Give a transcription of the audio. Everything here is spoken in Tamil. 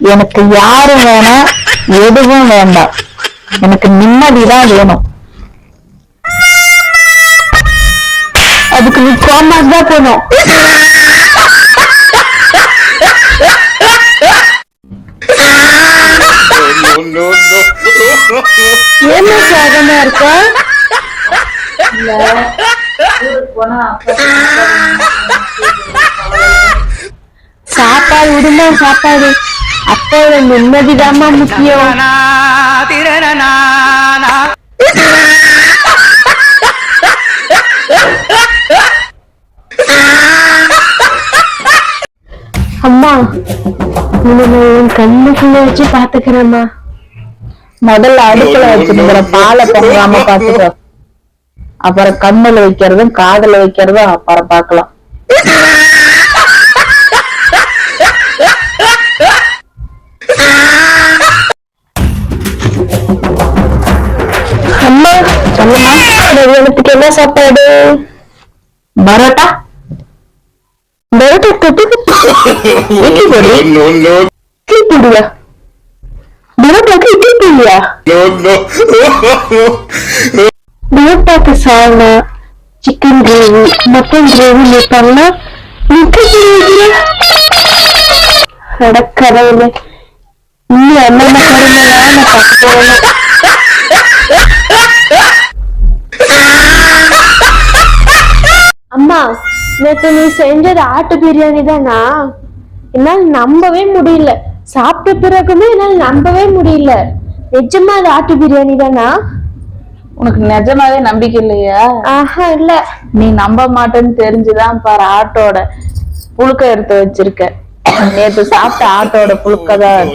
எனக்கு யாரும் வேணாம் எதுவும் வேண்டாம் எனக்கு நிம்மதிதான் வேணும். அதுக்கு நீ கோமாஸ் தான் போகணும். என்ன சோகமா இருக்க? சாப்பாடு விடுமா சாப்பாடு. அப்போட நிம்மதிதாம்மா முக்கியம். அம்மா உன்னை என் கண்ணுக்குள்ள வச்சு பாத்துக்கிறேம்மா முதல்ல அடுப்புல வச்சிருக்கிற பாலை பொங்காம பாத்துக்கோ அப்புறம் கண்ணுல வைக்கிறதும் காதுல வைக்கிறதும் அப்புறம் பாக்கலாம் Kami ma? Dari yang ketiga sampai apa ada? Barata? Barata itu itu itu baru? No no. Itu dia. Itu itu dia. No no. Chicken gravy, mutton gravy, mutton na, mutton dia. Ya? Ada kerana ini iya, anak-anak mana apa? நேத்து நீ செஞ்சது ஆட்டு பிரியாணி தானா? என்னால நம்பவே முடியல. சாப்பிட்ட பிறகுமே என்னால நம்பவே முடியல. நிஜமா அது ஆட்டு பிரியாணி தானா? உனக்கு நிஜமாவே நம்பிக்கை இல்லையா? ஆஹா இல்ல. நீ நம்ப மாட்டேன்னு தெரிஞ்சுதான் பாரு ஆட்டோட புழுக்க எடுத்து வச்சிருக்க. நேத்து சாப்பிட்ட ஆட்டோட புழுக்க தான்